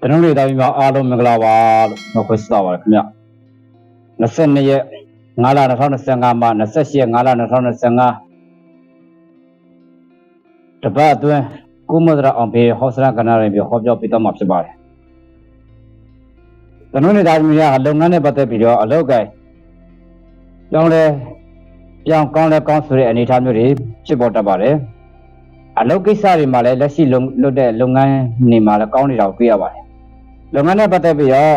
တနင်္ဂနွေတိုင်းမှာအားလုံးမင်္ဂလာပါလို့နှုတ်ခွန်းဆက်ပါရခင်ဗျ22ရက်5လ2025မှာ28ရက်5လ2025တပတ်အတွင်းကုမဒရာအောင်ဘေဟောစရာကနာရင်ပြီးဟောပြောပြတော့မှာဖြစ်ပါတယ်တနင်္ဂနွေတိုင်းမှာလုပ်ငန်းနဲ့ပတ်သက်ပြီးတော့အလုပ်ကိုင်းကြောင်းလဲပြောင်းကောင်းလဲကောင်းဆိုတဲ့အနေအထားမျိုးတွေဖြစ်ပေါ်တတ်ပါတယ်အလုပ်ကိစ္စတွေမှာလည်းလက်ရှိလုပ်လုပ်တဲ့လုပ်ငန်းတွေမှာလည်းကောင်းနေတာကိုတွေ့ရပါတယ် လုပ်ငန်းနဲ့ပတ်သက်ပြီးတော့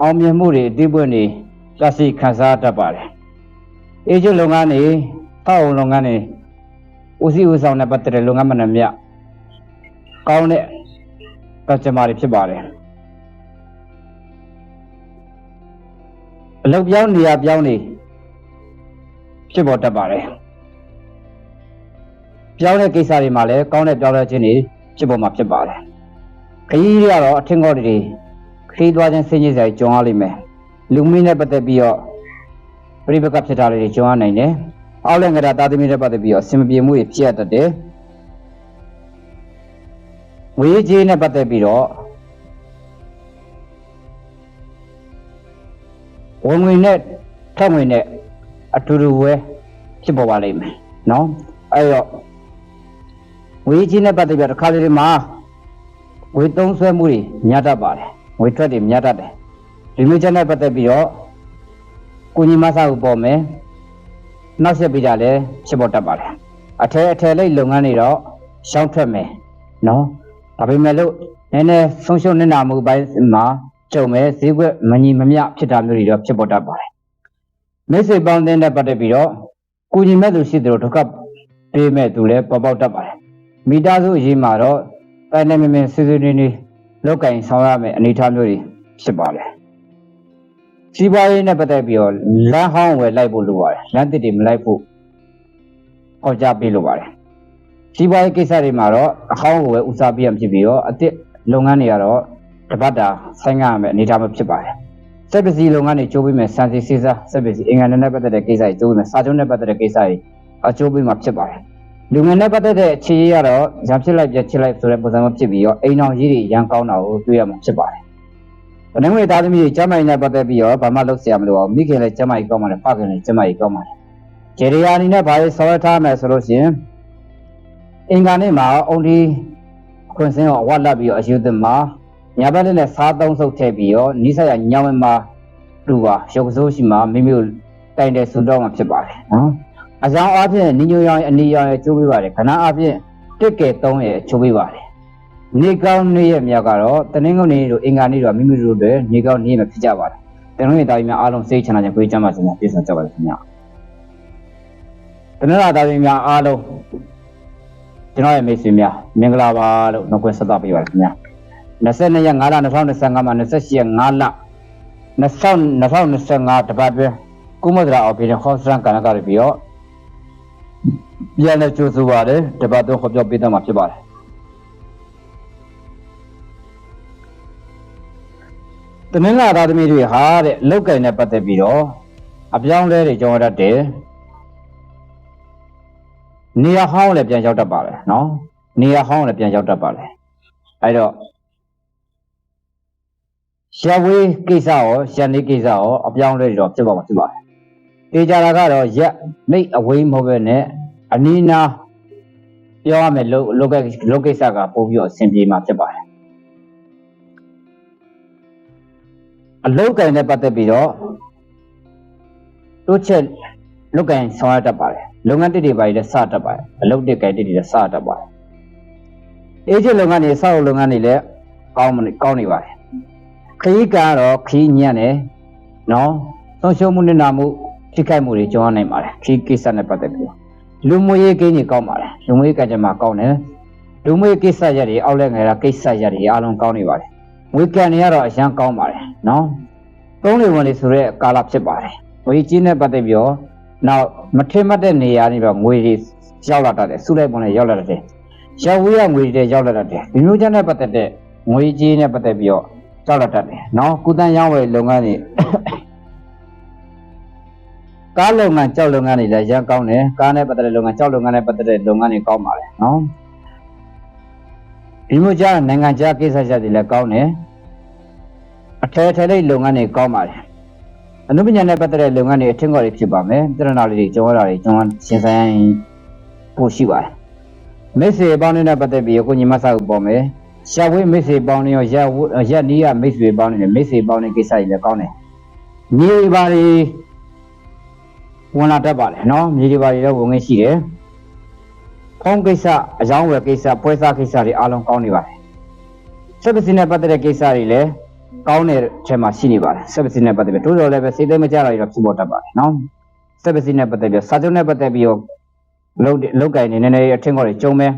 အောင်မြင်မှုတွေအတိအပွင့်တွေရရှိခံစားတတ်ပါတယ်။အေဂျင့်လုပ်ငန်းတွေထောက်အောင်လုပ်ငန်းတွေဦးစီးဦးဆောင်နဲ့ပတ်သက်တဲ့လုပ်ငန်းမှန်သမျှကောင်းတဲ့ customer တွေဖြစ်ပါတယ်။အလုပ်ပြောင်းနေရာပြောင်းနေဖြစ်ပေါ်တတ်ပါတယ်။ပြောင်းတဲ့ကိစ္စတွေမှာလည်းကောင်းတဲ့ပြောင်းလဲခြင်းတွေဖြစ်ပေါ်မှာဖြစ်ပါတယ်။ ခရီးတွေကတော့အထင်ကောတွေခရီးသွားခြင်းဆင်းရဲစရာကြုံရလိမ့်မယ်လူမင်းနဲ့ပတ်သက်ပြီးတော့ပြိပကဖြစ်တာတွေကြုံရနိုင်တယ်အောက်လည်းငရတာသမီးနဲ့ပတ်သက်ပြီးတော့အစင်မပြေမှုတွေဖြစ်ရတတ်တယ်ဝေးကြီးနဲ့ပတ်သက်ပြီးတော့ဝင်ငွေနဲ့ထက်ငွေနဲ့အတူတူပဲဖြစ်ပေါ်ပါလိမ့်မယ်နော်အဲ့တော့ဝေးကြီးနဲ့ပတ်သက်ပြီးတော့တစ်ခါတလေမှာ ငွေသုံးဆွဲမှုတွေများတတ်ပါတယ်ငွေထွက်တွေများတတ်တယ်ဒီမျိုးချက်နဲ့ပတ်သက်ပြီးတော့ကိုကြီးမဆာကိုပေါ်မယ်နောက်ဆက်ပြီးကြလည်းဖြစ်ပေါ်တတ်ပါတယ်အထည်အထည်လိတ်လုပ်ငန်းတွေတော့ရှောင်းထွက်မယ်နော်ဒါပေမဲ့လို့နည်းနည်းဆုံးရှုံးနေတာမှုပိုင်းမှာကြုံမယ်ဈေးကွက်မညီမမျှဖြစ်တာမျိုးတွေတော့ဖြစ်ပေါ်တတ်ပါတယ်မိတ်ဆွေပေါင်းတဲ့နဲ့ပတ်သက်ပြီးတော့ကိုကြီးမဲ့သူရှိတယ်လို့ဒုက္ခပေးမဲ့သူလည်းပေါ်ပေါက်တတ်ပါတယ်မိသားစုအရေးမှာတော့ တိုင်းတိုင်းမင်းမင်းစစ်စစ်နေနေလောက်ကင်ဆောင်ရမယ်အနေအထားမျိုးတွေဖြစ်ပါလေစီးပွားရေးနဲ့ပတ်သက်ပြီးတော့လမ်းဟောင်းဝယ်လိုက်ဖို့လိုပါတယ်လမ်းတစ်တွေမလိုက်ဖို့ဟောကြားပေးလိုပါတယ်စီးပွားရေးကိစ္စတွေမှာတော့အဟောင်းကိုပဲဦးစားပေးရမှာဖြစ်ပြီးတော့အစ်စ်လုပ်ငန်းတွေကတော့တပတ်တာဆိုင်ရမယ်အနေအထားမျိုးဖြစ်ပါတယ်စက်ပစ္စည်းလုပ်ငန်းတွေကျိုးပေးမယ်စံစီစီစားစက်ပစ္စည်းအင်္ဂါနဲ့ပတ်သက်တဲ့ကိစ္စတွေကျိုးပေးမယ်စာချုပ်နဲ့ပတ်သက်တဲ့ကိစ္စတွေအကျိုးပေးမှာဖြစ်ပါတယ် လူငယ်နဲ့ပတ်သက်တဲ့အခြေရေးကတော့ရံဖြစ်လိုက်ပြချစ်လိုက်ဆိုတဲ့ပုံစံမျိုးဖြစ်ပြီးတော့အိမ်အောင်ကြီးတွေရံကောင်းတာကိုတွေ့ရမှာဖြစ်ပါတယ်။အနှံ့ငွေသားသမီးတွေကျမကြီးနဲ့ပတ်သက်ပြီးတော့ဘာမှလုပ်စရာမလိုပါဘူး။မိခင်လည်းကျမကြီးကောင်းပါတယ်၊ဖခင်လည်းကျမကြီးကောင်းပါတယ်။ဂျေရီယာအနေနဲ့ဘာလို့ဆောင်ရထားမယ်ဆိုလို့ရှိရင်အင်္ဂါနေ့မှာအုံဒီခွန်စင်းကိုအဝတ်လပ်ပြီးတော့အယူသစ်မှာညာဘက်နဲ့စားသုံးဆုပ်ထည့်ပြီးတော့နိစ္စရညောင်းဝင်မှာလူပါရုပ်စိုးရှိမှာမိမိကိုတိုင်တယ်ဆူတော့မှဖြစ်ပါတယ်နော်။ အကြောင်းအဖြစ်နိညိုရောင်ရဲ့အနီရောင်ရဲ့ချိုးပေးပါတယ်ခဏအဖြစ်တစ်ကဲ3ရဲ့ချိုးပေးပါတယ်နေကောင်းနေ့ရဲ့မြောက်ကတော့တနင်္ဂနွေနေ့တို့အင်္ဂါနေ့တို့မိမိတို့တွေနေကောင်းနေ့မှာဖြစ်ကြပါတယ်တနင်္ဂနွေသားကြီးများအားလုံးစိတ်ချမ်းသာခြင်းကိုကြမ်းပါစေများပြည့်စုံကြပါစေခင်ဗျာတနင်္လာသားကြီးများအားလုံးကျွန်တော်ရဲ့မိတ်ဆွေများမင်္ဂလာပါလို့နှုတ်ခွန်းဆက်သပေးပါရခင်ဗျာ22ရက်5လ2025မှာ28ရက်5လ2025တပတ်တွင်ကုမဒရာအော်ပီဟော့စရန်ကနကရပြီးတော့ ပြန်လည်းကြိုးဆိုပါတယ်တပတ်တော့ခေါ်ပြောပေးတော့မှာဖြစ်ပါတယ်တနင်္လာသားသမီးတွေဟာတဲ့လောက်ကင်နဲ့ပတ်သက်ပြီးတော့အပြောင်းလဲတွေကြောင်းရတတ်တယ်နေရာဟောင်းလည်းပြန်ရောက်တတ်ပါတယ်နော်နေရာဟောင်းလည်းပြန်ရောက်တတ်ပါတယ်အဲတော့ရှဝေးကိစ္စရောရှန်နေကိစ္စရောအပြောင်းလဲတွေတော့ဖြစ်ပါမှာဖြစ်ပါတယ်တေချာတာကတော့ရက်မိတ်အဝေးမဟုတ်ပဲနဲ့ အနီးနားပြောရမယ်လို့လောကလောကိစ္စကပို့ပြီးတော့အဆင်ပြေမှာဖြစ်ပါတယ်အလောက်ကင်နဲ့ပတ်သက်ပြီးတော့တို့ချက်လောက်ကင်ဆောင်ရတတ်ပါတယ်လုပ်ငန်းတစ်တွေပါလည်းစတတ်ပါတယ်အလုပ်တစ်ကင်တစ်တွေလည်းစတတ်ပါတယ်အေဂျင့်လုပ်ငန်းတွေစောက်လုပ်ငန်းတွေလည်းကောင်းမကောင်းနေပါတယ်ခရီးကတော့ခရီးညံ့တယ်နော်ဆုံးရှုံးမှုနဲ့နာမှုထိခိုက်မှုတွေကြုံရနိုင်ပါတယ်ခရီးကိစ္စနဲ့ပတ်သက်ပြီးတော့ လူမွေရေးကိန်းကြီးကောင်းပါတယ်လူမွေရေးကကြမှာကောင်းတယ်လူမွေရေးကိစ္စရက်တွေအောက်လက်ငယ်တာကိစ္စရက်တွေအားလုံးကောင်းနေပါတယ်ဝေကန်တွေကတော့အရန်ကောင်းပါတယ်နော်သုံးလေဝင်လေဆိုတဲ့ကာလဖြစ်ပါတယ်ဝေကြီးနဲ့ပတ်သက်ပြီးတော့နောက်မထင်မှတ်တဲ့နေရာနေတော့ငွေတွေရောက်လာတတ်တယ်စုလိုက်ပုံနဲ့ရောက်လာတတ်တယ်ရောက်ဝေးရငွေတွေရောက်လာတတ်တယ်ဒီမျိုးချက်နဲ့ပတ်သက်တဲ့ငွေကြီးနဲ့ပတ်သက်ပြီးတော့ရောက်လာတတ်တယ်နော်ကုသန်းရောင်းဝယ်လုပ်ငန်းတွေ ကားလုပ်ငန်းကြောက်လုပ်ငန်းတွေလည်းရမ်းကောင်းတယ်ကားနဲ့ပတ်သက်တဲ့လုပ်ငန်းကြောက်လုပ်ငန်းနဲ့ပတ်သက်တဲ့လုပ်ငန်းတွေကောင်းပါလေနော်ဒီမျိုးကြားနိုင်ငံခြားကိစ္စချက်တွေလည်းကောင်းတယ်အထည်ထည်လေးလုပ်ငန်းတွေကောင်းပါတယ်အနုပညာနဲ့ပတ်သက်တဲ့လုပ်ငန်းတွေအထင်ကော်တွေဖြစ်ပါမယ်ပြဿနာလေးတွေကြုံရတာတွေကြုံရရှင်းဆိုင်ပို့ရှိပါတယ်မိတ်ဆွေပေါင်းနဲ့ပတ်သက်ပြီးကိုညီမဆောက်ပေါ်မယ်ရှာဝေးမိတ်ဆွေပေါင်းတွေရောရက်ဝရက်နီးရမိတ်ဆွေပေါင်းတွေနဲ့မိတ်ဆွေပေါင်းတွေကိစ္စတွေလည်းကောင်းတယ်မြေပါတွေ ဝင်လာတတ်ပါလေနော်မြေတွေပါတွေလည်းဝင်ငင်းရှိတယ်ဖုန်းကိစ္စအကြောင်းဝယ်ကိစ္စပွဲစားကိစ္စတွေအားလုံးကောင်းနေပါတယ်ဆက်ပစီနဲ့ပတ်သက်တဲ့ကိစ္စတွေလည်းကောင်းတဲ့အချက်မှာရှိနေပါတယ်ဆက်ပစီနဲ့ပတ်သက်ပြီးတိုးတော်လည်းပဲစိတ်သိမ်းမကြတာတွေတော့ဖြစ်ပေါ်တတ်ပါတယ်နော်ဆက်ပစီနဲ့ပတ်သက်ပြီးစာချုပ်နဲ့ပတ်သက်ပြီးတော့လုံးလောက်ကင်နေနေနေအထင်ခေါ်တွေကျုံမဲ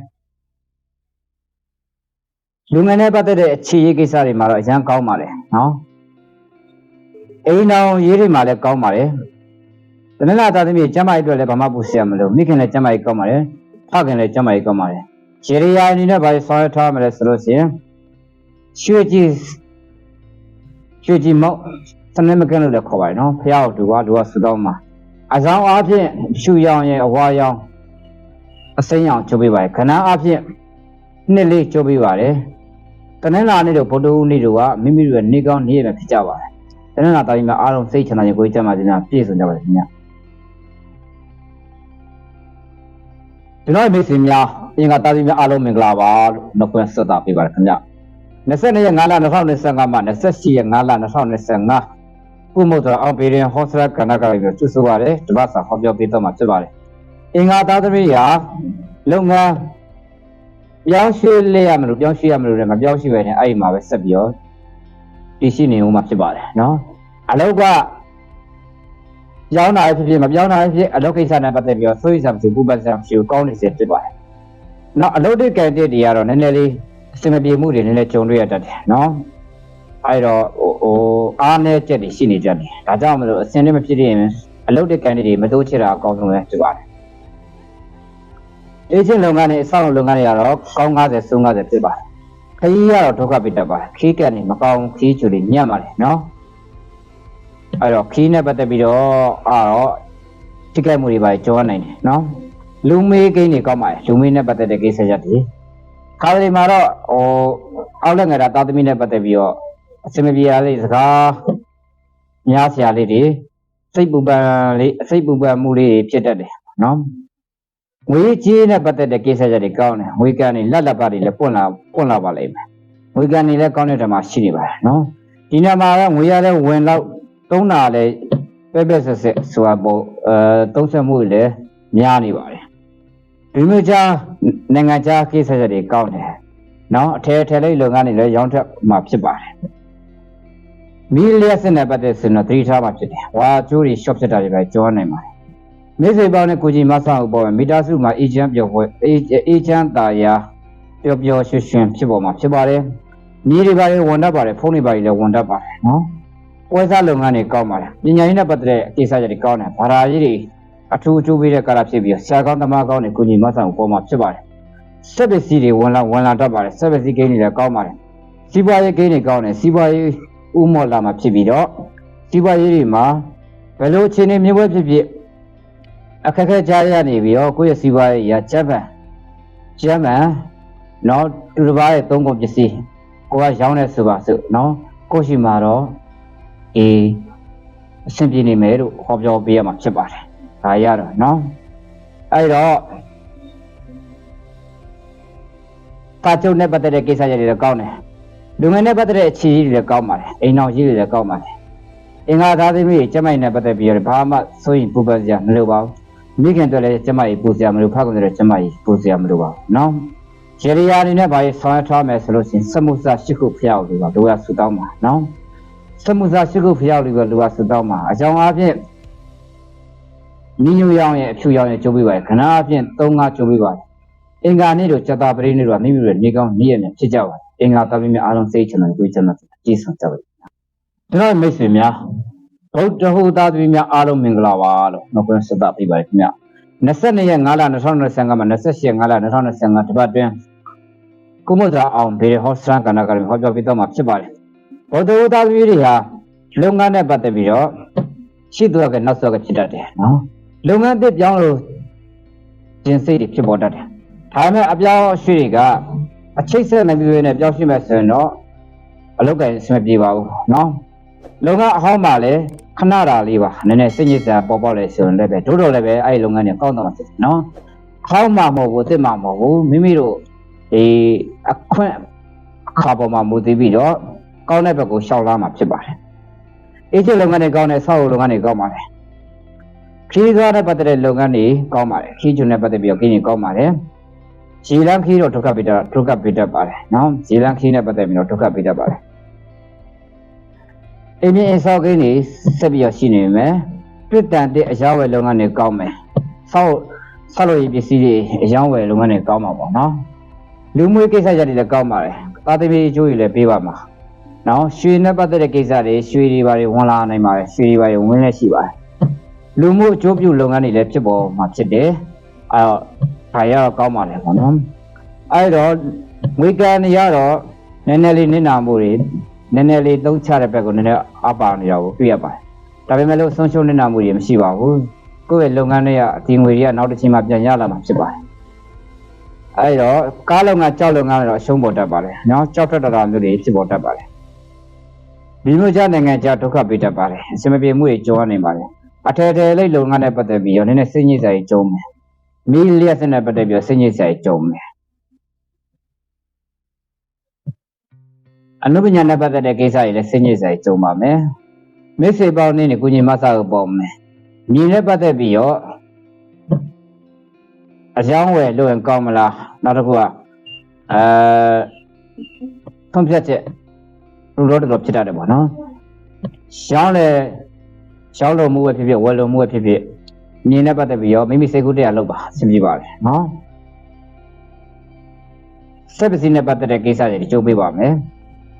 လူငယ်နဲ့ပတ်သက်တဲ့အခြေရေးကိစ္စတွေမှာတော့အရန်ကောင်းပါတယ်နော်အိမ်တော်ရေးတွေမှာလည်းကောင်းပါတယ် တနင်္လာသားသမီးကျမ်းမာရေးအတွက်လည်းဘာမှပူဆရာမလို့မိခင်လည်းကျမ်းမာရေးကောင်းပါတယ်ဖခင်လည်းကျမ်းမာရေးကောင်းပါတယ်ခြေရယာအနေနဲ့ဘာလို့ဆောင်ရွက်ထားမလဲဆိုလို့ရှိရင်ရွှေကြီးရွှေကြီးမောက်စနေမကန်းလို့လည်းခေါ်ပါတယ်နော်ဖះတို့ကတို့ကစတော့မှာအဆောင်အားဖြင့်ရှူရောင်ရဲ့အဝါရောင်အစိမ်းရောင်ချုပ်ပေးပါတယ်ခဏအားဖြင့်နှစ်လေးချုပ်ပေးပါတယ်တနင်္လာနေ့တို့ဗုဒ္ဓဟူးနေ့တို့ကမိမိတို့ရဲ့နေကောင်းနေရမယ်ဖြစ်ကြပါတယ်တနင်္လာတိုင်းမှာအားလုံးစိတ်ချမ်းသာခြင်းကိုယ်ကျမ်းမာခြင်းနဲ့ပြည့်စုံကြပါစေခင်ဗျာ ကျွန်တော်မိတ်ဆွေများအင်္ဂါတာသမီးများအားလုံးမင်္ဂလာပါလို့နှုတ်ခွန်းဆက်တာပေးပါရခင်ဗျာ22ရက်5လ2025မှာ28ရက်5လ2025ကုမုတ်တော်အောင်ပေရင်ဟောစရကဏ္ဍကလေးကိုကျွဆိုပါတယ်တပတ်စာဟောပြောပေးတော့မှာဖြစ်ပါတယ်အင်္ဂါသားသမီးရာလုပ်ငန်းပြောင်းရွှေ့လေးရမလို့ပြောင်းရွှေ့ရမလို့လည်းမပြောင်းရွှေ့ပဲနဲ့အဲ့ဒီမှာပဲဆက်ပြီးတော့တည်ရှိနေဦးမှာဖြစ်ပါတယ်နော်အလောက်က ပြောင်းတာဖြစ်ဖြစ်မပြောင်းတာဖြစ်အလုပ်ကိစ္စနဲ့ပတ်သက်ပြီးတော့ဆိုရစမ်းစီပူပတ်စမ်းရှိကိုကောင်းနေစေဖြစ်ပါတယ်နောက်အလုပ်တွေကံတက်တွေကတော့နည်းနည်းလေးအစင်မပြေမှုတွေနည်းနည်းကြုံတွေ့ရတတ်တယ်နော်အဲ့တော့ဟိုဟိုအားနည်းချက်တွေရှိနေကြတယ်ဒါကြောင့်မလို့အစင်တွေမဖြစ်ရင်အလုပ်တွေကံတွေမတိုးချတာအကောင်းဆုံးပဲဖြစ်ပါတယ်အေဂျင့်လုပ်ငန်းနဲ့အဆောက်အဦလုပ်ငန်းတွေကတော့ကောင်း90ဆုံး90ဖြစ်ပါတယ်ခရီးကတော့ဒုက္ခပိတတ်ပါတယ်ခီးကန်နေမကောင်းခီးချူတွေညံ့ပါတယ်နော် အဲ့တော့ခီးနဲ့ပတ်သက်ပြီးတော့အာတော့ထိခိုက်မှုတွေပါကြောနိုင်တယ်နော်လူမေးကိန်းတွေကောက်ပါတယ်လူမေးနဲ့ပတ်သက်တဲ့ကိစ္စရပ်တွေခါဒီမှာတော့ဟိုအောက်လက်ငယ်တာတာသမီနဲ့ပတ်သက်ပြီးတော့အစမပြေရလေးစကားများဆရာလေးတွေစိတ်ပူပန်လေးအစိတ်ပူပန်မှုလေးတွေဖြစ်တတ်တယ်နော်ငွေကြေးနဲ့ပတ်သက်တဲ့ကိစ္စရပ်တွေကောင်းတယ်ငွေကန်တွေလက်လက်ပါတွေလည်းပွင့်လာပွင့်လာပါလိမ့်မယ်ငွေကန်တွေလည်းကောင်းတဲ့တမှာရှိနေပါတယ်နော်ဒီနေ့မှာတော့ငွေရတဲ့ဝင်တော့ သုံးတာလည်းပဲပဲဆက်ဆက်ဆိုတာပေါ့အဲသုံးဆက်မှုတွေလည်းများနေပါတယ်ဒီမျိုးချာနိုင်ငံခြားကိစ္စရပ်တွေကောင်းတယ်နော်အထည်ထည်လေးလုပ်ငန်းတွေလည်းရောင်းထက်မှာဖြစ်ပါတယ်မီလျက်စနဲ့ပတ်သက်ဆိုတော့သတိထားမှာဖြစ်တယ်ဝါကျိုးတွေ shop ဖြစ်တာတွေပဲကြောနိုင်ပါတယ်မိစေပေါင်းနဲ့ကိုကြီးမဆအောင်ပေါ်မီတာစုမှာအေချမ်းပြောပွဲအေချမ်းတာယာပျော်ပျော်ရွှင်ရွှင်ဖြစ်ပေါ်မှာဖြစ်ပါတယ်မြေတွေပါလေဝန်တတ်ပါတယ်ဖုန်းတွေပါလေလည်းဝန်တတ်ပါတယ်နော် ပွဲစားလုပ်ငန်းတွေကောင်းပါတယ်ပညာရေးနဲ့ပတ်သက်တဲ့အကိစ္စတွေကောင်းတယ်ဘာသာရေးတွေအထူးအထူးပေးတဲ့ကာလဖြစ်ပြီးဆရာကောင်းသမားကောင်းတွေကိုကြီးမဆအောင်ပေါ်မှာဖြစ်ပါတယ်စက်ပစ္စည်းတွေဝင်လာဝင်လာတတ်ပါတယ်စက်ပစ္စည်းဂိမ်းတွေလည်းကောင်းပါတယ်စီးပွားရေးဂိမ်းတွေကောင်းတယ်စီးပွားရေးဥမော်လာမှာဖြစ်ပြီးတော့စီးပွားရေးတွေမှာဘယ်လိုအခြေအနေမျိုးပဲဖြစ်ဖြစ်အခက်အခဲကြားရနေပြီးတော့ကိုယ့်ရဲ့စီးပွားရေးရချက်ပံကျမ်းပံနော်သူတစ်ပါးရဲ့သုံးကုန်ပစ္စည်းကိုကရောင်းနေဆိုပါစို့နော်ကိုရှိမှာတော့ အေးအဆင်ပြေနေမယ်လို့ဟောပြောပေးရမှာဖြစ်ပါတယ်ဒါရတော့နော်အဲ့တော့ကာချုပ်နဲ့ပတ်သက်တဲ့ကိစ္စတွေလည်းကောင်းတယ်လူငယ်နဲ့ပတ်သက်တဲ့အခြေအနေတွေလည်းကောင်းပါတယ်အိမ်အောင်ကြီးတွေလည်းကောင်းပါတယ်အင်္ဂါသားသမီးကျမကြီးနဲ့ပတ်သက်ပြီးတော့ဘာမှစိုးရင်ပူပန်စရာမလိုပါဘူးမိခင်တို့လည်းကျမကြီးပူစရာမလိုဖခင်တို့လည်းကျမကြီးပူစရာမလိုပါဘူးနော်ဂျေရီယာအနေနဲ့ဘာရေးဆောင်ရွက်ထားမယ်ဆိုလို့ရှိရင်စမှုစာရှိခုဖျောက်လို့ပါတို့ရဆူတောင်းပါနော် စမှုစာရှိခုဖျောက်လို့ကလူကဆူတောင်းပါအကြောင်းအချင်းနိညူရောင်ရဲ့အဖြူရောင်ရဲ့ကျိုးပေးပါတယ်ခဏအချင်း၃၅ကျိုးပေးပါတယ်အင်္ဂါနေ့တို့စက်တာပရိနေ့တို့ကမိမိတို့နေကောင်းနေရနေဖြစ်ကြပါတယ်အင်္ဂါတပ်ပြီးမြအားလုံးစိတ်ချမ်းသာကိုချမ်းသာကြည်ဆောင်ကြပါကျွန်တော်မိတ်ဆွေများဗုဒ္ဓဟူသားသမီးများအားလုံးမင်္ဂလာပါလို့နှုတ်ခွန်းဆက်တာပေးပါတယ်ခင်ဗျ22ရက်5လ2025မှာ28ရက်5လ2025တပတ်တွင်ကုမုဒ္ဒရာအောင်ဘေရဟောစရန်ကနာကရဟောပြောပြတော့မှာဖြစ်ပါတယ် ဗုဒ္ဓဟူသားသမီးတွေဟာလုပ်ငန်းနဲ့ပတ်သက်ပြီးတော့ရှိသူကနောက်ဆော့ကဖြစ်တတ်တယ်နော်လုပ်ငန်းတစ်ပြောင်းလို့ကျင်စိတ်တွေဖြစ်ပေါ်တတ်တယ်ဒါပေမဲ့အပြောင်းအရွှေ့တွေကအချိတ်ဆက်နေပြီးနဲ့ပြောင်းရွှေ့မဲ့ဆိုရင်တော့အလုပ်ကိုင်အဆင်မပြေပါဘူးနော်လုပ်ငန်းအဟောင်းပါလေခဏတာလေးပါနည်းနည်းစိတ်ညစ်စရာပေါ်ပေါ်လေဆိုရင်လည်းပဲတို့တော့လည်းပဲအဲ့ဒီလုပ်ငန်းတွေကောင်းတော့မှာဖြစ်တယ်နော်ဟောင်းမှာမဟုတ်ဘူးတစ်မှာမဟုတ်ဘူးမိမိတို့ဒီအခွင့်အခါပေါ်မှာမူတည်ပြီးတော့ ကောင်းတဲ့ဘက်ကိုရှောက်လာမှာဖြစ်ပါတယ်အေးချစ်လုပ်ငန်းတွေကောင်းတယ်ဆောက်လုပ်ငန်းတွေကောင်းပါတယ်ခီးသွားတဲ့ပတ်သက်တဲ့လုပ်ငန်းတွေကောင်းပါတယ်ခီးကျွန်းနဲ့ပတ်သက်ပြီးတော့ခီးတွေကောင်းပါတယ်ဇီလန်ခီးတော့ဒုက္ခပိတ္တဒုက္ခပိတ္တပါတယ်နော်ဇီလန်ခီးနဲ့ပတ်သက်ပြီးတော့ဒုက္ခပိတ္တပါတယ်အင်းမြင့်အစောက်ကိန်းတွေဆက်ပြီးတော့ရှိနေမယ်ပြစ်တန်တဲ့အရောင်းဝယ်လုပ်ငန်းတွေကောင်းမယ်ဆောက်ဆောက်လို့ရပစ္စည်းတွေအရောင်းဝယ်လုပ်ငန်းတွေကောင်းမှာပေါ့နော်လူမှုရေးကိစ္စရပ်တွေလည်းကောင်းပါတယ်သာသမီအကျိုးတွေလည်းပေးပါမှာ နော်ရွှေနဲ့ပတ်သက်တဲ့ကိစ္စတွေရွှေတွေဘာတွေဝင်လာနိုင်ပါတယ်ရွှေတွေဘာတွေဝင်လည်းရှိပါတယ်လူမှုအကျိုးပြုလုပ်ငန်းတွေလည်းဖြစ်ပေါ်မှာဖြစ်တယ်အဲတော့ခါရတော့ကောင်းပါလေပေါ့နော်အဲ့တော့ငွေကန်နေရတော့နည်းနည်းလေးနစ်နာမှုတွေနည်းနည်းလေးသုံးချတဲ့ဘက်ကိုနည်းနည်းအပါနေရကိုတွေ့ရပါတယ်ဒါပေမဲ့လို့ဆုံးရှုံးနစ်နာမှုတွေမရှိပါဘူးကိုယ့်ရဲ့လုပ်ငန်းတွေကအတီငွေတွေကနောက်တစ်ချိန်မှပြန်ရလာမှာဖြစ်ပါတယ်အဲ့တော့ကားလုပ်ငန်းကြောက်လုပ်ငန်းတွေတော့အရှုံးပေါ်တတ်ပါတယ်နော်ကြောက်ထွက်တတာမျိုးတွေဖြစ်ပေါ်တတ်ပါတယ် ဒီမျိုးကြနိုင်ငံကြဒုက္ခပေးတတ်ပါတယ်အစမပြေမှုတွေကြုံရနိုင်ပါတယ်အထယ်ထယ်လေးလုပ်ငန်းနဲ့ပတ်သက်ပြီးတော့နည်းနည်းစိတ်ညစ်စရာကြီးကြုံမယ်မီလျက်စနဲ့ပတ်သက်ပြီးတော့စိတ်ညစ်စရာကြုံမယ်အနုပညာနဲ့ပတ်သက်တဲ့ကိစ္စတွေလည်းစိတ်ညစ်စရာကြုံပါမယ်မိတ်ဆွေပေါင်းနေနဲ့ကုညီမဆာကိုပေါ့မယ်မြင်နဲ့ပတ်သက်ပြီးတော့အကြောင်းဝယ်လို့ရင်ကောင်းမလားနောက်တစ်ခုကအဲထုံးဖြတ်ချက် လူတော်တော်ဖြစ်တတ်တယ်ပေါ့နော်ရှောင်းလေရှောင်းလို့မှုပဲဖြစ်ဖြစ်ဝယ်လို့မှုပဲဖြစ်ဖြစ်မြင်နဲ့ပတ်သက်ပြီးတော့မိမိစိတ်ကူးတရားလုပ်ပါအဆင်ပြေပါတယ်နော်စက်ပစ္စည်းနဲ့ပတ်သက်တဲ့ကိစ္စတွေကြိုးပေးပါမယ်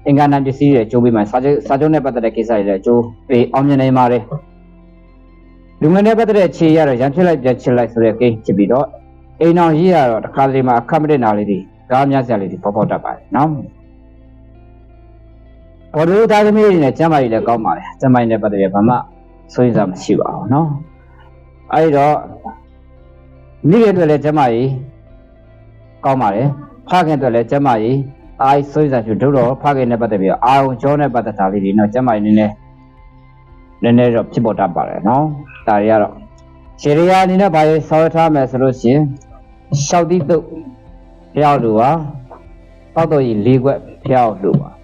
အင်္ဂါနာပစ္စည်းတွေကြိုးပေးမယ်စာချုပ်စာချုပ်နဲ့ပတ်သက်တဲ့ကိစ္စတွေလည်းကြိုးပေးအောင်မြင်နိုင်ပါတယ်လူငယ်နဲ့ပတ်သက်တဲ့ခြေရတော့ရန်ဖြစ်လိုက်ပြန်ချစ်လိုက်ဆိုတဲ့ကိန်းဖြစ်ပြီးတော့အိမ်အောင်ရေးရတော့တစ်ခါလေမှာအခက်မတက်နာလေးတွေကားများစရာလေးတွေပေါ်ပေါ်တတ်ပါတယ်နော် ဘော်ဒူသားသမီးတွေနဲ့ကျမ်းမာရေးလည်းကောင်းပါတယ်ကျမ်းမာရေးနဲ့ပတ်သက်ပြီးဘာမှဆိုရင်စားမရှိပါဘူးနော်အဲ့တော့မိခင်အတွက်လည်းကျမကြီးကောင်းပါတယ်ဖခင်အတွက်လည်းကျမကြီးအာိဆွေးစားချူတို့တော့ဖခင်နဲ့ပတ်သက်ပြီးတော့အာုံကျောနဲ့ပတ်သက်တာလေးတွေတော့ကျမကြီးနည်းနည်းနည်းနည်းတော့ဖြစ်ပေါ်တတ်ပါတယ်နော်ဒါတွေကတော့ခြေရယာအနေနဲ့ဘာရေးဆောက်ထားမယ်ဆိုလို့ရှိရင်ရှောက်တိတုတ်ဖျောက်လူပါတောက်တော့ကြီး၄ခွက်ဖျောက်လူပါ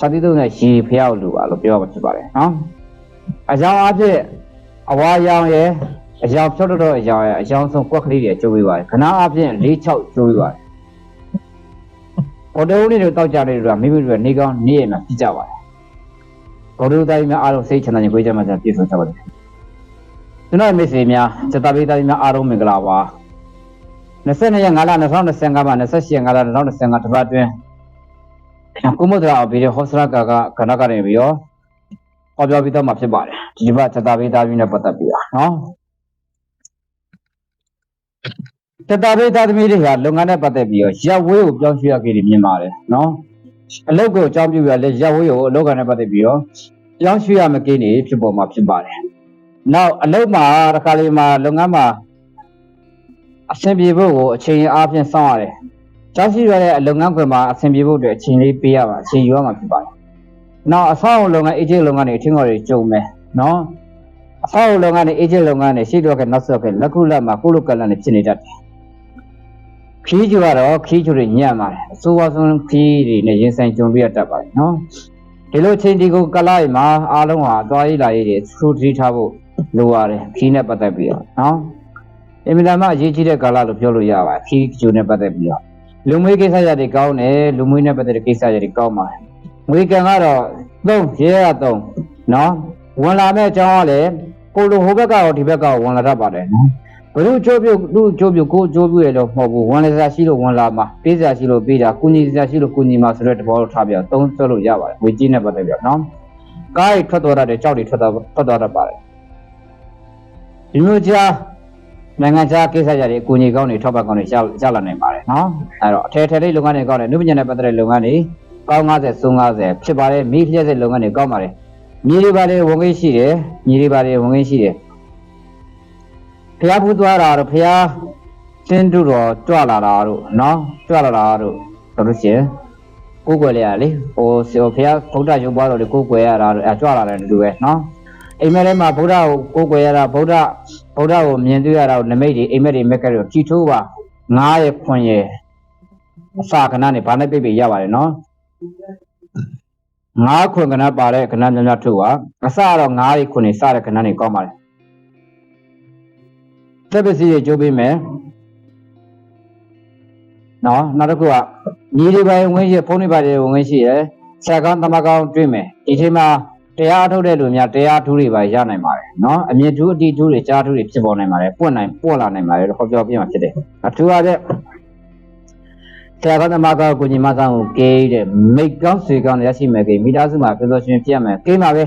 ရှောက်တိတုတ်နဲ့ရီဖျောက်လူပါလို့ပြောမှာဖြစ်ပါတယ်နော်အကြောင်းအဖြစ်အဝါရောင်ရဲ့အယောင်ဖြုတ်တော့အယောင်ရဲ့အယောင်ဆုံးကွက်ကလေးတွေကျိုးပေးပါတယ်ခဏအပြင်၄6ကျိုးပေးပါတယ်ဘော်ဒိုလေးတွေတောက်ကြတဲ့တွေကမိမိတို့နေကောင်းနေရမှာပြကြပါတယ်ဘော်ဒိုတိုင်းများအားလုံးစိတ်ချမ်းသာခြင်းကိုကြမှာပြည့်စုံကြပါတယ်ကျွန်တော်မိတ်ဆွေများစတာပေးတိုင်းများအားလုံးမင်္ဂလာပါ22ရက်5လ2025မှာ28ရက်5လ2025တပတ်တွင် ကုမုဒ္ဒရာအဘိရဟောစရကာကကဏကနေပြီးတော့ဟောပြောပြီးတော့မှာဖြစ်ပါတယ်ဒီတစ်ပတ်စတာပေးသားပြီးနဲ့ပတ်သက်ပြီးတော့နော်စတာပေးသားသမီးတွေဟာလုပ်ငန်းနဲ့ပတ်သက်ပြီးတော့ရပ်ဝေးကိုပြောင်းရွှေ့ရခဲ့တယ်မြင်ပါတယ်နော်အလုပ်ကိုအကြောင်းပြုရလဲရပ်ဝေးကိုအလုပ်ကနဲ့ပတ်သက်ပြီးတော့ပြောင်းရွှေ့ရမကိန်းနေဖြစ်ပေါ်မှာဖြစ်ပါတယ်နောက်အလုပ်မှာတစ်ခါလေးမှာလုပ်ငန်းမှာအဆင်ပြေဖို့ကိုအချိန်အားဖြင့်စောင့်ရတယ် ကျောင်းရှိရတဲ့အလုပ်ငန်းခွင်မှာအဆင်ပြေဖို့အတွက်အချိန်လေးပေးရပါအချိန်ယူရမှာဖြစ်ပါတယ်နောက်အဆောက်အုံလုပ်ငန်း agent လုပ်ငန်းတွေအထင်တော်တွေကြုံမယ်နော်အဆောက်အုံလုပ်ငန်းတွေ agent လုပ်ငန်းတွေရှိတော့ကနောက်ဆော့ကလက်ခုလက်မှာကိုလိုကလန်တွေဖြစ်နေတတ်တယ်ခီးကျကတော့ခီးကျတွေညံ့ပါတယ်အစိုးရဆုံးခီးတွေနဲ့ရင်ဆိုင်ကြုံပြရတတ်ပါတယ်နော်ဒီလိုချိန်ဒီကိုကလိုက်မှာအားလုံးဟာအသွားရေးလာရေးတွေထူထီထားဖို့လိုရတယ်ခီးနဲ့ပတ်သက်ပြီးတော့နော်အင်မတန်မှအရေးကြီးတဲ့ကာလလို့ပြောလို့ရပါတယ်ခီးကျနဲ့ပတ်သက်ပြီးတော့ လူမျိုးကိစ္စရတွေကောင်းတယ်လူမျိုးနဲ့ပတ်သက်တဲ့ကိစ္စရတွေကောင်းပါတယ်ငွေကံကတော့3ရဲရ3နော်ဝင်လာမဲ့အကြောင်းကလည်းကိုလိုဟိုဘက်ကရောဒီဘက်ကရောဝင်လာတတ်ပါတယ်နော်ဘယ်လိုကြိုးပြုတ်လူကြိုးပြုတ်ကိုကြိုးပြုတ်ရတော့မဟုတ်ဘူးဝင်လာစားရှိလို့ဝင်လာမှာပေးစားရှိလို့ပေးတာကုညီစားရှိလို့ကုညီမှာဆိုတဲ့တဘောလို့ထားပြတော့သုံးဆွလို့ရပါတယ်ငွေကြီးနဲ့ပတ်သက်ပြီးတော့နော်ကားတွေထွက်သွားတဲ့ကြောက်တွေထွက်သွားထွက်သွားတတ်ပါတယ်ဒီမျိုးကြားနိုင်ငံခြားကိစ္စကြတွေအကူအညီကောင်းတွေထောက်ပံ့ကောင်းတွေရရလာနိုင်ပါတယ် နော်အဲ့တော့အထည်ထည်လေးလုပ်ငန်းတွေကောင်းတယ်နုပညာနဲ့ပတ်သက်တဲ့လုပ်ငန်းတွေကောင်း90ဆုံး90ဖြစ်ပါတယ်မိလျက်တဲ့လုပ်ငန်းတွေကောင်းပါတယ်မြေတွေပါတယ်ဝင်ကြီးရှိတယ်မြေတွေပါတယ်ဝင်ကြီးရှိတယ်ဖျားဖူးသွားတာတော့ဖျားစင်းတူတော့ကြွလာတာတို့နော်ကြွလာတာတို့ဆိုလို့ရှိရင်ကိုယ်ွယ်လေရလေဟိုဆရာဖះဗုဒ္ဓရုပ်ပွားတော်တွေကိုယ်ွယ်ရတာအဲကြွလာတယ်တူပဲနော်အိမ်မက်ထဲမှာဗုဒ္ဓကိုကိုယ်ွယ်ရတာဗုဒ္ဓဗုဒ္ဓကိုမြင်တွေ့ရတာကိုနမိတ်တွေအိမ်မက်တွေမက်ကတွေကြည်ထိုးပါ ငားရဲ့ခွန်ရဲ့အစာကဏ္ဍနဲ့ဘာနဲ့ပြိပိရပါတယ်နော်ငါးခွန်ကဏ္ဍပါတဲ့ကဏ္ဍများများထုတ်ပါအစတော့ငါးရီခွန်နေစတဲ့ကဏ္ဍနေကောင်းပါတယ်သက်ပစ္စည်းတွေကြိုးပေးမယ်နော်နောက်တစ်ခုကညီဒီပိုင်းဝင်ရှိဖုန်းတွေပါတယ်ဝင်ရှိရယ်ဆက်ကောင်းတမကောင်းတွေ့မယ်ဒီချိန်မှာ တရားထုတ်တဲ့လူများတရားထူးတွေပါရနိုင်ပါတယ်နော်အမြင့်ထူးအတီထူးတွေကြားထူးတွေဖြစ်ပေါ်နိုင်ပါတယ်ပွင့်နိုင်ပွင့်လာနိုင်ပါတယ်လို့ဟောပြောပြမှာဖြစ်တယ်အထူးအားဖြင့်ဆရာကသမားကကိုညီမဆောင်ကိုကေးတဲ့မိတ်ကောင်းဆွေကောင်းရရှိမယ်ကေးမိသားစုမှာပြောလို့ရှိရင်ပြရမယ်ကေးမှာပဲ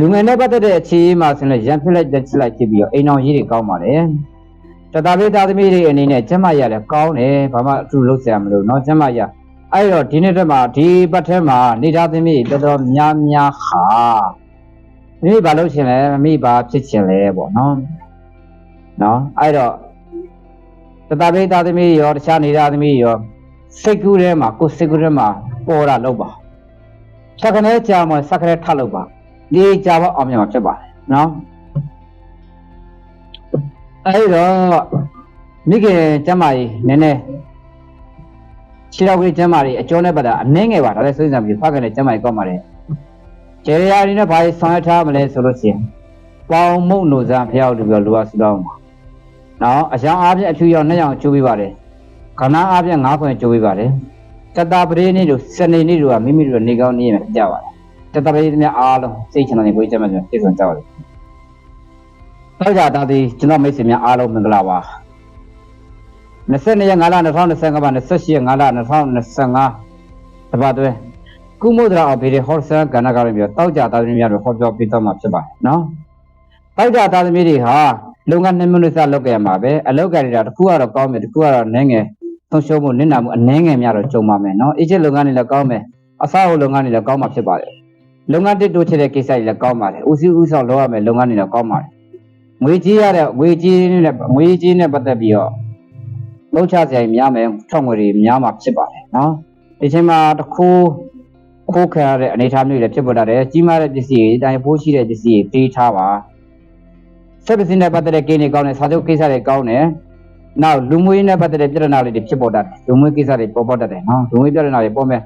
လူငယ်နဲ့ပတ်သက်တဲ့အခြေအမှာဆိုရင်ရန်ဖြစ်လိုက်တက်ချလိုက်ဖြစ်ပြီးတော့အိမ်အောင်ကြီးတွေကောင်းပါတယ်တတပိသားသမီးတွေအနေနဲ့ကျမရလည်းကောင်းတယ်ဘာမှအထူးလုပ်စရာမလိုเนาะကျမရ အဲ့တော့ဒီနေ့တက်မှာဒီပတ်ထဲမှာနေသားသမီးတော်တော်များများဟာမိဘာလို့ရှင်လဲမိဘာဖြစ်ရှင်လဲပေါ့နော်နော်အဲ့တော့တတပိသားသမီးရောတခြားနေသားသမီးရောစိတ်ကူးထဲမှာကိုယ်စိတ်ကူးထဲမှာပေါ်တာလုပ်ပါစက္ကနဲ့ကြာမှစက္ကနဲ့ထလုပ်ပါဒီကြာတော့အောင်မြင်မှာဖြစ်ပါတယ်နော်အဲ့တော့မိခင်ကျမကြီးနည်းနည်း ခြေတော်ကြီးကျမကြီးအကျော်နဲ့ပတ်တာအနှင်းငယ်ပါဒါလည်းစိုးစံပြီးဖခင်နဲ့ကျမကြီးကောက်ပါတယ်ကျေရယာဒီနဲ့ဘာကြီးဆောင်ရွက်ထားမလဲဆိုလို့ရှိရင်ပေါင်မုံနိုစံဖျောက်လို့ပြောလူကဆူတောင်းပါနော်အရှောင်းအားဖြင့်အဖြူရောင်နှစ်ရောင်ကျိုးပေးပါတယ်ခဏအားဖြင့်ငါးခွင်ကျိုးပေးပါတယ်တတပရေနေ့တို့စနေနေ့တို့ကမိမိတို့နေကောင်းနေရမယ်ကြပါတယ်တတပရေများအားလုံးစိတ်ချမ်းသာနေကိုကြမ်းမှပြည့်စုံကြပါလိမ့်တောက်ကြတာဒီကျွန်တော်မိတ်ဆွေများအားလုံးမင်္ဂလာပါ 22ရက်5လ2025ပါ28ရက်5လ2025တပတ်တွဲကုမုဒ္ဒရာအဘေးဟောဆန်ကဏ္ဍကလည်းပြောတောက်ကြတာသမီးများတို့ဟောပြောပြတော့မှာဖြစ်ပါတယ်နော်တောက်ကြတာသမီးတွေဟာလုပ်ငန်းနှစ်မိနစ်စလုပ်ကြရမှာပဲအလုပ်ကရတာတစ်ခုကတော့ကောင်းမယ်တစ်ခုကတော့နည်းငယ်သုံးရှုံးမှုနစ်နာမှုအနည်းငယ်များတော့ကြုံပါမယ်နော်အေးချစ်လုပ်ငန်းတွေလည်းကောင်းမယ်အစားအုပ်လုပ်ငန်းတွေလည်းကောင်းမှာဖြစ်ပါတယ်လုပ်ငန်းတစ်တိုးချစ်တဲ့ကိစ္စတွေလည်းကောင်းပါတယ်ဦးစီးဦးဆောင်လုပ်ရမယ်လုပ်ငန်းတွေလည်းကောင်းပါတယ်ငွေကြီးရတဲ့ငွေကြီးနဲ့ငွေကြီးနဲ့ပတ်သက်ပြီးတော့ လှုပ်ချစရာကြီးများမယ်ထောက်ငွေတွေများမှာဖြစ်ပါတယ်နော်ဒီချိန်မှာတစ်ခုခိုးခံရတဲ့အနေအထားမျိုးတွေလည်းဖြစ်ပေါ်လာတယ်ကြီးမားတဲ့ပစ္စည်းတွေတိုင်းပိုးရှိတဲ့ပစ္စည်းတွေတေးထားပါဆက်ပစ္စည်းနဲ့ပတ်သက်တဲ့ကိန်းတွေကောင်းတယ်စာချုပ်ကိစ္စတွေကောင်းတယ်နောက်လူမှုရေးနဲ့ပတ်သက်တဲ့ပြဿနာတွေဖြစ်ပေါ်တတ်တယ်လူမှုရေးကိစ္စတွေပေါ်ပေါ်တတ်တယ်နော်လူမှုရေးပြဿနာတွေပေါ်မယ်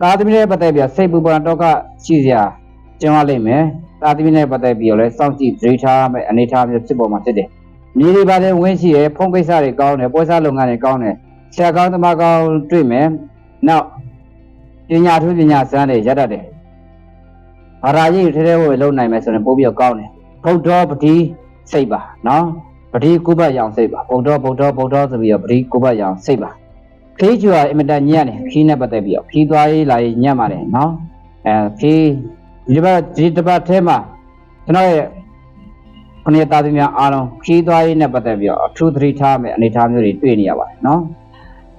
သာသမီနဲ့ပတ်သက်ပြီးစိတ်ပူပန်တော့ကရှိစရာကျင်းရလိမ့်မယ်သာသမီနဲ့ပတ်သက်ပြီးတော့လည်းစောင့်ကြည့်ဒိထားမယ်အနေထားမျိုးဖြစ်ပေါ်မှာဖြစ်တယ် မြေတွေပါတယ်ဝင်းရှိရယ်ဖုန်းကိစ္စတွေကောင်းတယ်ပွဲစားလုပ်ငန်းတွေကောင်းတယ်ဆရာကောင်းသမားကောင်းတွေ့မယ်နောက်ပညာထူးပညာစမ်းတွေရတတ်တယ်ဘာသာရေးထဲထဲဝေလုံနိုင်မယ်ဆိုရင်ပို့ပြီးတော့ကောင်းတယ်ဘုဒ္ဓပတိစိတ်ပါနော်ပတိကုဘရောင်စိတ်ပါဗုဒ္ဓဗုဒ္ဓဗုဒ္ဓဆိုပြီးတော့ပတိကုဘရောင်စိတ်ပါခီးကျွာအင်မတန်ညံ့တယ်ခီးနဲ့ပတ်သက်ပြီးတော့ခီးသွားရေးလာရေးညံ့ပါတယ်နော်အဲခီးဒီဘက်ဒီတစ်ပတ်ထဲမှာကျွန်တော်ရဲ့ ခဏသားသမီးများအားလုံးခီးသွားရေးနဲ့ပတ်သက်ပြီးတော့အထူးသတိထားမယ်အနေထားမျိုးတွေတွေ့နေရပါတယ်နော်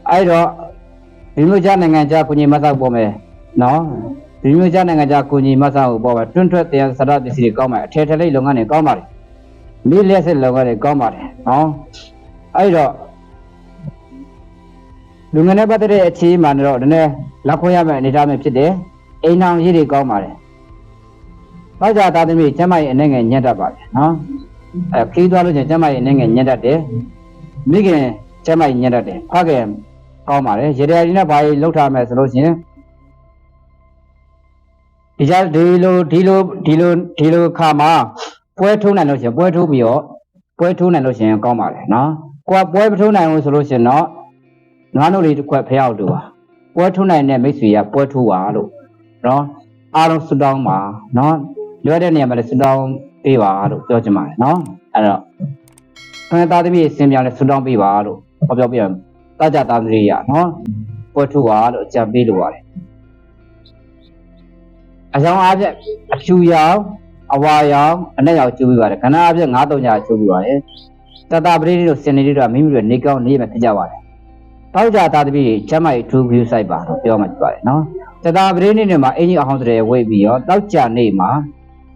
အဲ့တော့ဒီမျိုးကြားနိုင်ငံခြားကိုကြီးမဆောက်ပေါ်မယ်နော်ဒီမျိုးကြားနိုင်ငံခြားကိုကြီးမဆောက်ကိုပေါ်မယ်တွန်းထွက်တရားစရပစ္စည်းတွေကောင်းမယ်အထည်ထလိတ်လုပ်ငန်းတွေကောင်းပါတယ်မိလျက်စစ်လုပ်ငန်းတွေကောင်းပါတယ်နော်အဲ့တော့လူငယ်နဲ့ပတ်သက်တဲ့အခြေအနေမှာတော့နည်းနည်းလက်ခွင့်ရမယ့်အနေအထားမျိုးဖြစ်တယ်အိမ်အောင်ရေးတွေကောင်းပါတယ်။ ဘာကြသားသမီးကျမရဲ့အနေငယ်ညက်တတ်ပါတယ်နော်။အဲခီးသွားလို့ချင်းကျမရဲ့အနေငယ်ညက်တတ်တယ်။မိခင်ကျမရဲ့ညက်တတ်တယ်။ဖခင်ကောင်းပါတယ်။ရေတရီနဲ့ဘာကြီးလှုပ်ထားမယ်ဆိုလို့ချင်းဒီကြဒီလိုဒီလိုဒီလိုဒီလိုခါမှာပွဲထိုးနိုင်လို့ရှင်ပွဲထိုးပြီးတော့ပွဲထိုးနိုင်လို့ရှင်ကောင်းပါတယ်နော်။ကိုကပွဲမထိုးနိုင်ဘူးဆိုလို့ရှင်တော့ငါးနှုတ်လေးတစ်ခွက်ဖျောက်တူပါ။ပွဲထိုးနိုင်တဲ့မိတ်ဆွေကပွဲထိုးပါလို့နော်အားလုံးစတောင်းပါနော် လွယ်တဲ့နေရာမှာလည်းစတောင်းပေးပါလို့ပြောချင်ပါတယ်နော်အဲ့တော့ခဏသားသမီးစင်ပြောင်းလဲစတောင်းပေးပါလို့ဟောပြောပြရတာကြသားသမီးရနော်ပွဲထုတ်ပါလို့အကြံပေးလိုပါတယ်အကြောင်းအားဖြင့်အဖြူရောင်အဝါရောင်အနဲ့ရောင်ကျူးပြီးပါတယ်ခဏအားဖြင့်9-3ညကျူးပြီးပါတယ်တတပရိတိတို့စင်နေတိတို့မိမိတို့နေကောင်းနေမှဖြစ်ကြပါတယ်တောက်ကြသားသမီးကျမ်းမိုက်ထူး view site ပါလို့ပြောမှဖြစ်ပါတယ်နော်တသာပရိနိနေမှာအင်းကြီးအောင်တဲ့ဝိတ်ပြီးရောတောက်ကြနေမှာ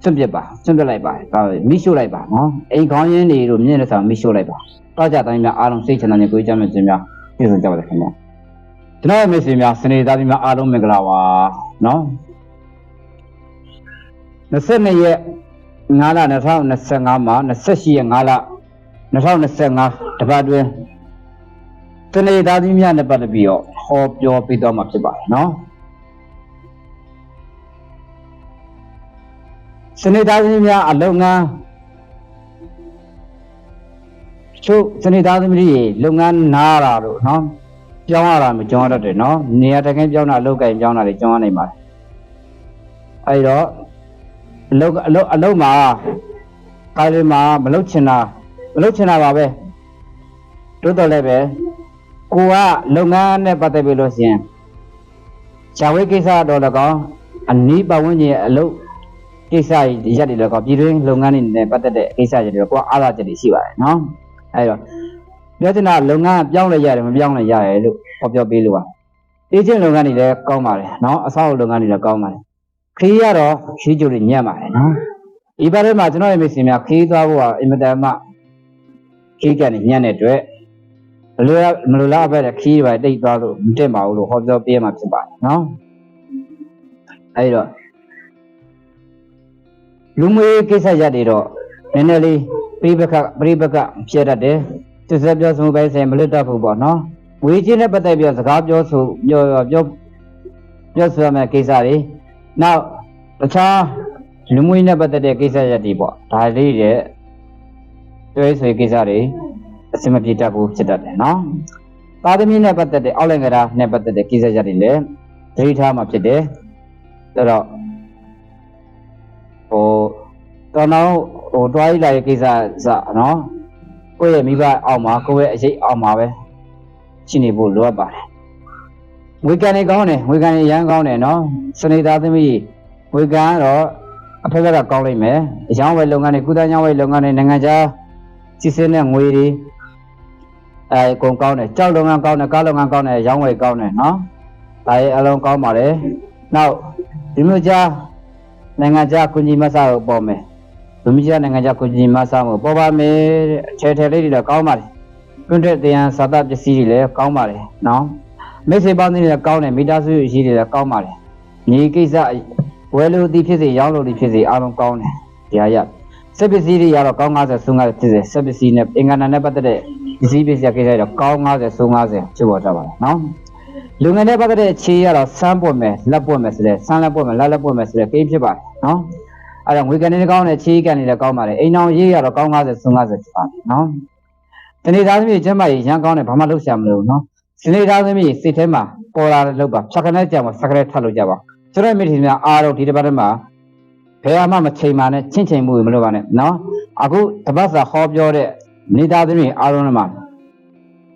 စွန့်ပစ်ပါစွန့်ပစ်လိုက်ပါဒါမိရှို့လိုက်ပါနော်အိမ်ခေါင်းရင်းတွေတို့မြင့်တဲ့ဆောင်မိရှို့လိုက်ပါတောက်ကြတိုင်းများအားလုံးစိတ်ချမ်းသာနေကိုကြမ်းမဲ့ခြင်းများပြည့်စုံကြပါစေခင်ဗျာကျွန်တော်ရဲ့မိတ်ဆွေများစနေသားသမီးများအားလုံးမင်္ဂလာပါနော်22ရက်9လ2025မှာ28ရက်9လ2025တပတ်တွင်စနေသားသမီးများနဲ့ပတ်သက်ပြီးတော့ဟောပြောပေးတော့မှာဖြစ်ပါတယ်နော် စနေသားသမီးများအလုံးငန်းချုပ်စနေသားသမီးတွေလုပ်ငန်းနားတာတို့နော်ပြောင်းရတာမကြောင်းရတတ်တယ်နော်နေရာတကယ်ပြောင်းတာအလုတ်ကင်ပြောင်းတာတွေကြောင်းရနိုင်ပါတယ်အဲဒီတော့အလုတ်အလုတ်အလုတ်မှာကားလေးမှာမလုတ်ချင်တာမလုတ်ချင်တာပါပဲတိုးတော်လည်းပဲကိုကလုပ်ငန်းနဲ့ပတ်သက်ပြီးလို့ရှိရင်ဇာဝေးကိစ္စတော့လည်းကောင်းအနီးပတ်ဝန်းကျင်ရဲ့အလုတ် ကိစ္စကြီးရက်တွေလည်းကောင်းပြည်တွင်းလုပ်ငန်းတွေနဲ့ပတ်သက်တဲ့ကိစ္စတွေတော့ကိုကအားလာချက်တွေရှိပါတယ်နော်အဲဒီတော့ပြောချင်တာလုပ်ငန်းပြောင်းလဲရတယ်မပြောင်းလဲရတယ်လို့ဟောပြောပေးလို့ပါအေဂျင့်လုပ်ငန်းတွေလည်းကောင်းပါတယ်နော်အဆောက်အဦလုပ်ငန်းတွေလည်းကောင်းပါတယ်ခရီးကတော့ခရီးကျိုးတွေညံ့ပါတယ်နော်ဒီဘက်ထဲမှာကျွန်တော်ရဲ့မိတ်ဆွေများခရီးသွားဖို့ကအင်မတန်မှခရီးကနေညံ့တဲ့အတွက်ဘယ်လိုလဲမလိုလားပဲခရီးတွေပဲတိတ်သွားလို့မတက်ပါဘူးလို့ဟောပြောပေးမှဖြစ်ပါတယ်နော်အဲဒီတော့ လူမွေးကိစ္စရက်တွေတော့နည်းနည်းလေးပြိပခပြိပခဖြစ်တတ်တယ်သူစက်ပြောဆိုပဲဆိုင်မလွတ်တတ်ဘူးပေါ့နော်ဝေချင်းနဲ့ပတ်သက်ပြီးတော့စကားပြောဆိုပြောပြောပြောဆိုရမယ့်ကိစ္စတွေနောက်တခြားလူမှုရေးနဲ့ပတ်သက်တဲ့ကိစ္စရပ်တွေပေါ့ဒါလေးတွေပြောရေးဆိုရေးကိစ္စတွေအစမပြေတတ်ဘူးဖြစ်တတ်တယ်နော်သာသမီနဲ့ပတ်သက်တဲ့အောက်လင်္ကာနဲ့ပတ်သက်တဲ့ကိစ္စရပ်တွေလည်းသတိထားမှဖြစ်တယ်အဲ့တော့ ဟိုတော်တော်ဟိုတွားရလာရဲ့ကိစ္စစနော်ကိုယ့်ရဲ့မိဘအောက်မှာကိုယ့်ရဲ့အရေးအောက်မှာပဲရှိနေဖို့လိုအပ်ပါတယ်ဝေကန်နေကောင်းတယ်ဝေကန်နေရမ်းကောင်းတယ်နော်စနေသားသမီးဝေကန်ကတော့အဖက်ကကောင်းလိမ့်မယ်အယောင်းဝယ်လုပ်ငန်းတွေကုသညောင်းဝယ်လုပ်ငန်းတွေနိုင်ငံခြားစီစဉ်တဲ့ငွေတွေအဲအကုန်ကောင်းတယ်ကြောက်လုပ်ငန်းကောင်းတယ်ကားလုပ်ငန်းကောင်းတယ်ရောင်းဝယ်ကောင်းတယ်နော်ဒါရဲ့အလုံးကောင်းပါတယ်နောက်ဒီမျိုးကြား နိုင်ငံခြားကုညီမဆာကိုပေါ်မယ်လူမျိုးခြားနိုင်ငံခြားကိုကြီးမဆားမှုပေါ်ပါမယ်တဲ့အထဲထဲလေးတွေလည်းကောင်းပါလေတွန်းတဲ့တရားစာသပစ္စည်းတွေလည်းကောင်းပါလေနော်မိတ်ဆွေပေါင်းတွေလည်းကောင်းတယ်မိသားစုအရေးတွေလည်းကောင်းပါလေညီကိစ္စဝယ်လို့ဒီဖြစ်စေရောင်းလို့ဒီဖြစ်စေအားလုံးကောင်းတယ်တရားရစက်ပစ္စည်းတွေကတော့ကောင်း90ဆုံး90ဖြစ်စေစက်ပစ္စည်းနဲ့အင်္ဂါနာနဲ့ပတ်သက်တဲ့ပစ္စည်းပစ္စည်းကိစ္စတွေတော့ကောင်း90ဆုံး90ဖြစ်ပေါ်ကြပါလားနော် လူငယ်နဲ့ပတ်သက်တဲ့ခြေရတော့စမ်းပွက်မယ်လက်ပွက်မယ်ဆိုတဲ့စမ်းလက်ပွက်မယ်လက်လက်ပွက်မယ်ဆိုတဲ့ကိန်းဖြစ်ပါတယ်နော်အဲ့တော့ငွေကန်နေကောင်းတယ်ချေးကန်နေလည်းကောင်းပါတယ်အိမ်အောင်ရေးရတော့ကောင်း90ဆုံး90ဖြစ်ပါတယ်နော်ဒီနေ့သားသမီးကျမ်းမာရေးရန်ကောင်းတယ်ဘာမှလုပ်ရှာမလို့နော်ဒီနေ့သားသမီးစိတ်ထဲမှာပေါ်လာတဲ့လုပ်ပါဖြတ်ခနဲ့ကြံမှာစကရဲထပ်လို့ကြပါကျွန်တော်မိထင်များအားတော့ဒီတစ်ပတ်ထဲမှာဘယ်မှမချိန်ပါနဲ့ချင်းချိန်မှုမလုပ်ပါနဲ့နော်အခုတပတ်စာဟောပြောတဲ့နေသားသမီးအားလုံးမှာ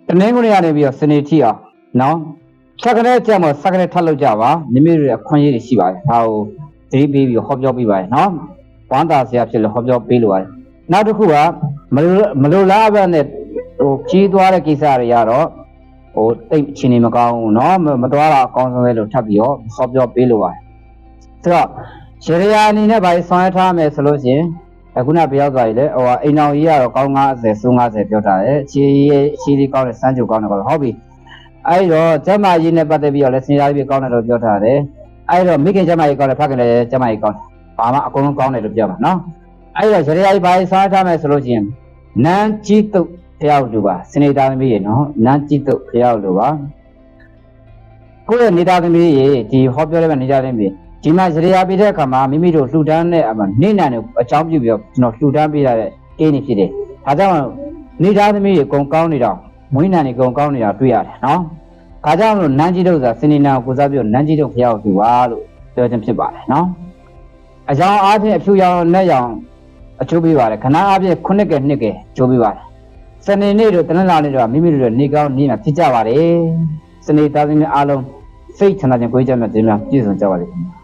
တနင်္ဂနွေကနေပြီးတော့စနေထိအောင်နော် ဖြတ်ခနဲ့ကြံမှာစကရဲထပ်လို့ကြပါမိမိတို့ရဲ့အခွင့်အရေးတွေရှိပါတယ်ဒါကိုသတိပေးပြီးဟောပြောပေးပါတယ်နော်ဝမ်းသာစရာဖြစ်လို့ဟောပြောပေးလို့ရတယ်နောက်တစ်ခုကမလိုမလိုလားပဲနဲ့ဟိုကြီးသွားတဲ့ကိစ္စတွေကတော့ဟိုတိတ်အချင်းနေမကောင်းဘူးနော်မမသွားတာအကောင်းဆုံးပဲလို့ထပ်ပြီးတော့ဟောပြောပေးလို့ရတယ်ဆိုတော့ရေရယာအနေနဲ့ဗာဆောင်ရထားမယ်ဆိုလို့ရှိရင်အခုနပြောသွားပြီလေဟိုအိမ်အောင်ကြီးကတော့ကောင်း90စု90ပြောထားတယ်ခြေရဲ့ခြေလေးကောင်းတယ်စမ်းကြိုကောင်းတယ်ဟုတ်ပြီ အဲ့တော့ကျမကြီးနဲ့ပတ်သက်ပြီးတော့လည်းစဉ်းစားပြီးကောင်းတယ်လို့ပြောထားတယ်အဲ့တော့မိခင်ကျမကြီးကောင်းတယ်ဖခင်လည်းကျမကြီးကောင်းတယ်ဘာမှအကုန်လုံးကောင်းတယ်လို့ပြောမှာနော်အဲ့တော့ရရကြီးဘာစားထားမယ်ဆိုလို့ရှိရင်နန်းကြီးတုတ်ဖျောက်လူပါစနေသားသမီးရေနော်နန်းကြီးတုတ်ဖျောက်လူပါကိုယ့်ရဲ့နေသားသမီးရေဒီဟောပြောလိုက်တဲ့နေသားသမီးဒီမှာရရပေးတဲ့အခါမှာမိမိတို့လှူဒန်းတဲ့အမှနေနံကိုအကြောင်းပြုပြီးတော့ကျွန်တော်လှူဒန်းပေးရတဲ့ကိန်းနေဖြစ်တယ်ဒါကြောင့်နေသားသမီးရေအကုန်ကောင်းနေတော့ မွေးနံတွေအကုန်ကောင်းနေတာတွေ့ရတယ်နော်။ဒါကြောင့်မလို့နန်းကြီးတုတ်ဆိုတာစနေနာကိုကိုစားပြီးတော့နန်းကြီးတုတ်ဖျောက်သူပါလို့ပြောခြင်းဖြစ်ပါတယ်နော်။အကြောင်းအားဖြင့်အဖြူရောင်နဲ့ရောင်အချိုးပေးပါတယ်။ခဏအားဖြင့်ခုနှစ်ကဲနှစ်ကဲချိုးပေးပါတယ်။စနေနေ့တို့တနင်္လာနေ့တို့ကမိမိတို့ရဲ့နေကောင်းနေမှာဖြစ်ကြပါတယ်။စနေသားသမီးအားလုံးစိတ်ချမ်းသာခြင်းကိုကြမ်းတဲ့ခြင်းများပြည့်စုံကြပါလိမ့်မယ်